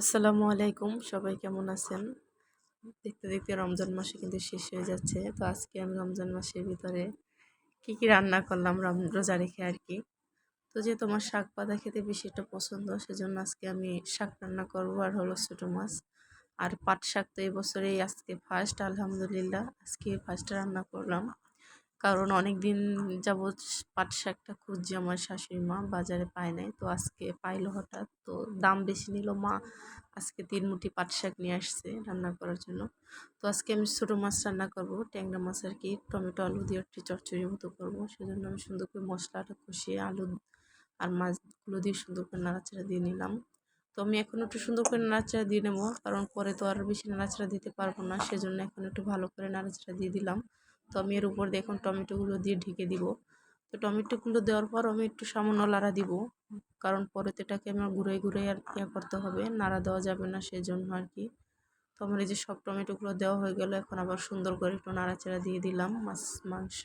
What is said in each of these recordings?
আসসালামু আলাইকুম। সবাই কেমন আছেন? দেখতে দেখতে রমজান মাসে কিন্তু শেষ হয়ে যাচ্ছে। তো আজকে আমি রমজান মাসের ভিতরে কি কি রান্না করলাম রোজা রেখে আর কি। তো যে তোমার শাক পাতা খেতে বেশি একটা পছন্দ, সেজন্য আজকে আমি শাক রান্না করব আর হলো ছোটো মাছ। আর পাট শাক তো এই বছরেই আজকে ফার্স্ট আলহামদুলিল্লাহ আজকে ফার্স্ট রান্না করলাম। কারণ অনেক দিন যাবৎ পাট শাকটা খুঁজছি, আমার শাশুড়ি মা বাজারে পায় নাই। তো আজকে পাইলো হঠাৎ। তো দাম বেশি নিল মা, আজকে তিন মুঠি পাট শাক নিয়ে আসছে রান্না করার জন্য। তো আজকে আমি ছোটো মাছ রান্না করব, ট্যাংরা মাছ আর কি, টমেটো, আলু দিয়ে একটু চচ্চড়ি মতো করব। সেজন্য আমি সুন্দর করে মশলাটা কষিয়ে আলু আর মাছগুলো দিয়ে সুন্দর করে নাড়াচাড়া দিয়ে নিলাম। তো আমি এখন একটু সুন্দর করে নাড়াচাড়া দিয়ে নেব, কারণ পরে তো আর বেশি নাড়াচাড়া দিতে পারব না। সেজন্য এখন একটু ভালো করে নাড়াচাড়া দিয়ে দিলাম। তো আমি এর উপর দেখুন টমেটোগুলো দিয়ে ঢেকে দিব। তো টমেটোগুলো দেওয়ার পর আমি একটু সামান্য লাড়া দিব, কারণ পরে তো এটাকে আমার ঘুরে ঘুরে আর ইয়ে করতে হবে, নাড়া দেওয়া যাবে না সেজন্য আর কি। তো আমার এই যে সব টমেটোগুলো দেওয়া হয়ে গেল, এখন আবার সুন্দর করে একটু নাড়াচাড়া দিয়ে দিলাম। মাছ, মাংস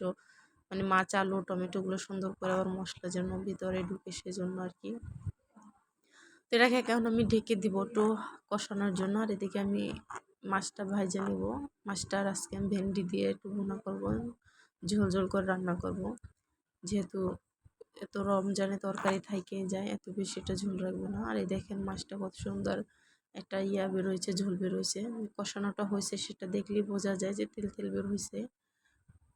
মানে মাছ, আলু, টমেটোগুলো সুন্দর করে আবার মশলা যেন ভিতরে ঢুকে সেজন্য আর কি। তো এটাকে এখন আমি ঢেকে দিব একটু কষানোর জন্য, আর এদিকে আমি মাছটা ভাজে নিব। মাছটা আর আজকে আমি ভেন্ডি দিয়ে একটু ভুনা করব, ঝোল ঝোল করে রান্না করব। যেহেতু এত রমজানে তরকারি থাইকে যায়, এত বেশি এটা ঝোল রাখব না। আর এই দেখেন মাছটা কত সুন্দর একটা ইয়া বেরোয়েছে ঝোল বেরোয়েছে কষানোটা হয়েছে, সেটা দেখলেই বোঝা যায় যে তেল তেল বের হয়েছে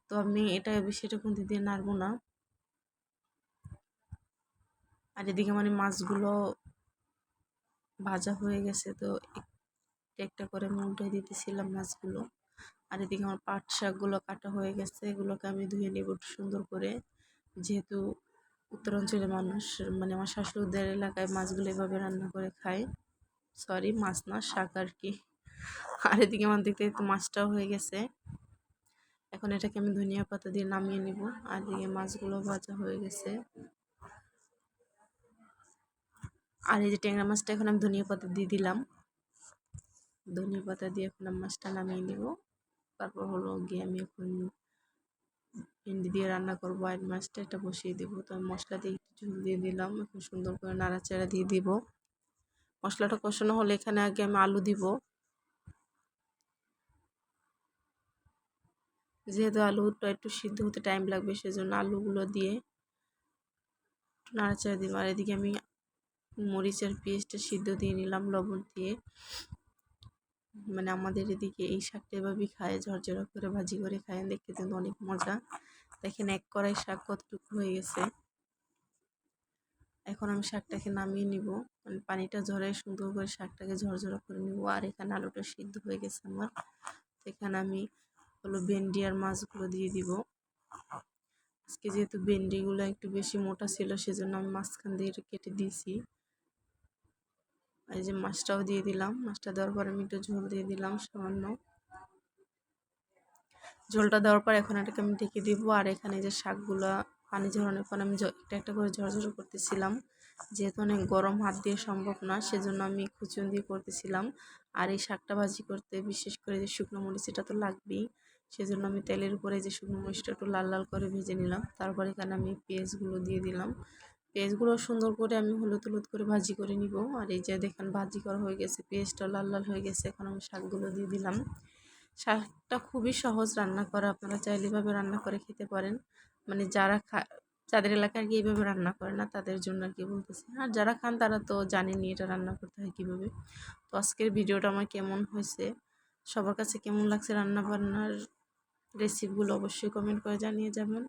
তো আমি এটা বেশি এটা কিন্তু দিয়ে নাড়বো না। আর এদিকে মানে মাছগুলো ভাজা হয়ে গেছে, তো একটা করে আমি উল্টে দিতেছিলাম মাছগুলো। আর এদিকে আমার পাট শাকগুলো কাটা হয়ে গেছে, এগুলোকে আমি ধুয়ে নেব সুন্দর করে। যেহেতু উত্তরাঞ্চলের মানুষ মানে আমার শাশুড়িদের এলাকায় মাছগুলো এভাবে রান্না করে খায়। সরি মাছ না, শাক আর কি। আর এদিকে আমার দেখতে দেখতে মাছটাও হয়ে গেছে। এখন এটাকে আমি ধনিয়া পাতা দিয়ে নামিয়ে নিব। আর এদিকে মাছগুলো ভাজা হয়ে গেছে। আর এই যে ট্যাংরা মাছটা এখন আমি ধনিয়া পাতা দিয়ে দিলাম। ধনিয়া পাতা দিয়ে এখন মাছটা নামিয়ে নিব। তারপর হলো গিয়ে আমি এখন ভেন্ডি দিয়ে রান্না করব আর মাছটা এটা বসিয়ে দিব। তো মশলা দিয়ে একটু ঝুল দিয়ে দিলাম, এখন সুন্দর করে নাড়াচাড়া দিয়ে দিব। মশলাটা কষানো হলে এখানে আগে আমি আলু দিব। যেহেতু আলুটা একটু সিদ্ধ হতে টাইম লাগবে, সেজন্য আলুগুলো দিয়ে একটু নাড়াচাড়া দিব। আর এদিকে আমি মরিচের পেস্টটা সিদ্ধ দিয়ে নিলাম, লবণ দিয়ে। মানে আমাদের এদিকে এই শাকটা এভাবেই খায়, ঝরঝরা করে ভাজি করে খায়। দেখতে কিন্তু অনেক মজা। দেখেন এক কড়াই শাক কতটুকু হয়ে গেছে। এখন আমি শাকটাকে নামিয়ে নিব। মানে পানিটা ঝরে সুন্দর করে শাকটাকে ঝরঝরা করে নিব। আর এখানে আলুটা সিদ্ধ হয়ে গেছে আমার। এখানে আমি হলো ভেন্ডি আর মাছগুলো দিয়ে দিব। আজকে যেহেতু ভেন্ডিগুলো একটু বেশি মোটা ছিল, সেজন্য আমি মাঝখান দিয়ে কেটে দিয়েছি। এই যে মাছটাও দিয়ে দিলাম। মাছটা দেওয়ার পর আমি একটু ঝোল দিয়ে দিলাম সামান্য। ঝোলটা দেওয়ার পর এখন এটাকে আমি ঢেকে দিব। আর এখানে যে শাকগুলো, পানি ঝরানোর পর আমি একটা একটা করে ঝরঝর করতেছিলাম। যেহেতু অনেক গরম, হাত দিয়ে সম্ভব না, সেজন্য আমি খুচুন দিয়ে করতেছিলাম। আর এই শাকটা ভাজি করতে বিশেষ করে যে শুকনো মরিচ, এটা তো লাগবেই। সেজন্য আমি তেলের উপরে যে শুকনো মরিচটা একটু লাল লাল করে ভেজে নিলাম। তারপর এখানে আমি পেঁয়াজগুলো দিয়ে দিলাম। পেঁয়াজগুলো সুন্দর করে আমি হলুদ হলুদ করে ভাজি করে নিব। আর এই যে দেখেন ভাজি করা হয়ে গেছে, পেঁয়াজটা লাল লাল হয়ে গেছে, এখন আমি শাকগুলো দিয়ে দিলাম। শাকটা খুবই সহজ রান্না করা, আপনারা চাইলে এভাবে রান্না করে খেতে পারেন। মানে যারা খা, যাদের এলাকায় আর কি এইভাবে রান্না করে না, তাদের জন্য আর কি বলতেছি। আর যারা খান, তারা তো জানেনি এটা রান্না করতে হয় কীভাবে। তো আজকের ভিডিওটা আমার কেমন হয়েছে, সবার কাছে কেমন লাগছে রান্না বান্নার রেসিপিগুলো অবশ্যই কমেন্ট করে জানিয়ে যাবেন।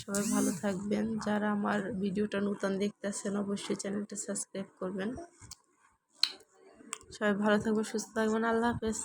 সবাই ভালো থাকবেন। যারা আমার ভিডিওটা নতুন দেখতেছেন, অবশ্যই চ্যানেলটা সাবস্ক্রাইব করবেন। সবাই ভালো থাকবেন, সুস্থ থাকবেন। আল্লাহ হাফেজ।